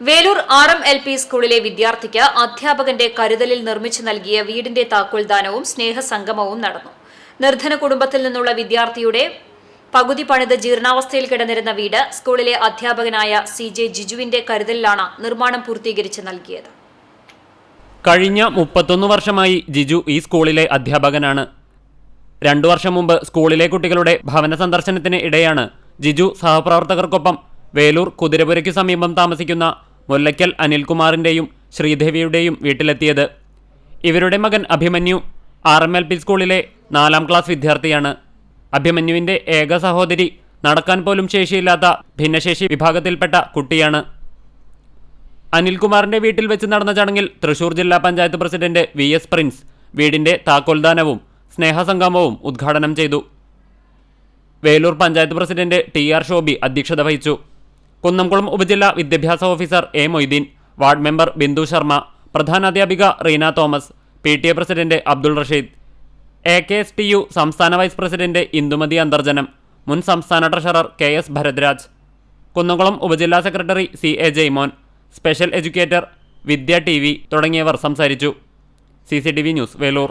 Velur R M L P സ്കൂളിലെ വിദ്യാർത്ഥിക്ക് അധ്യാപകന്റെ കരുതലിൽ നിർമ്മിച്ചു നൽകിയ വീടിന്റെ താക്കോൽദാനവും സ്നേഹസംഗമവും നടന്നു. നിർധന കുടുംബത്തിൽ നിന്നുള്ള വിദ്യാർത്ഥിയുടെ പകുതി പണിത് ജീർണാവസ്ഥയിൽ കിടന്നിരുന്ന വീട് സ്കൂളിലെ അധ്യാപകനായ സി ജെ ജിജുവിന്റെ കരുതലിലാണ് നിർമ്മാണം പൂർത്തീകരിച്ച് നൽകിയത്. കഴിഞ്ഞ മുപ്പത്തൊന്ന് വർഷമായി ജിജു ഈ സ്കൂളിലെ അധ്യാപകനാണ്. രണ്ടു വർഷം മുമ്പ് സ്കൂളിലെ കുട്ടികളുടെ ഭവന സന്ദർശനത്തിന് ഇടെയാണ് ജിജു സഹപ്രവർത്തകർക്കൊപ്പം വേലൂർ കുതിരപുരയ്ക്ക് സമീപം താമസിക്കുന്ന മുല്ലയ്ക്കൽ അനിൽകുമാറിന്റെയും ശ്രീദേവിയുടെയും വീട്ടിലെത്തിയത്. ഇവരുടെ മകൻ Abhimanyu R M L P സ്കൂളിലെ നാലാം ക്ലാസ് വിദ്യാർത്ഥിയാണ്. അഭിമന്യുവിന്റെ ഏക സഹോദരി നടക്കാൻ പോലും ശേഷിയില്ലാത്ത ഭിന്നശേഷി വിഭാഗത്തിൽപ്പെട്ട കുട്ടിയാണ്. അനിൽകുമാറിന്റെ വീട്ടിൽ വെച്ച് നടന്ന ചടങ്ങിൽ തൃശൂർ ജില്ലാ panchayat president V S Prince വീടിന്റെ താക്കോൽദാനവും സ്നേഹസംഗമവും ഉദ്ഘാടനം ചെയ്തു. Velur panchayat president T R Shobi അധ്യക്ഷത വഹിച്ചു. കുന്നംകുളം ഉപജില്ലാ വിദ്യാഭ്യാസ officer A Moideen ward member Bindu Sharma പ്രധാനാധ്യാപിക Reena Thomas P T A president Abdul Rasheed A K S T U സംസ്ഥാന വൈസ് പ്രസിഡന്റ് ഇന്ദുമതി അന്തർജനം മുൻ സംസ്ഥാന treasurer K S Bharadraj Kunnamkulam ഉപജില്ലാ secretary C A Jaimon special educator Vidya T തുടങ്ങിയവർ സംസാരിച്ചു. C news Velur.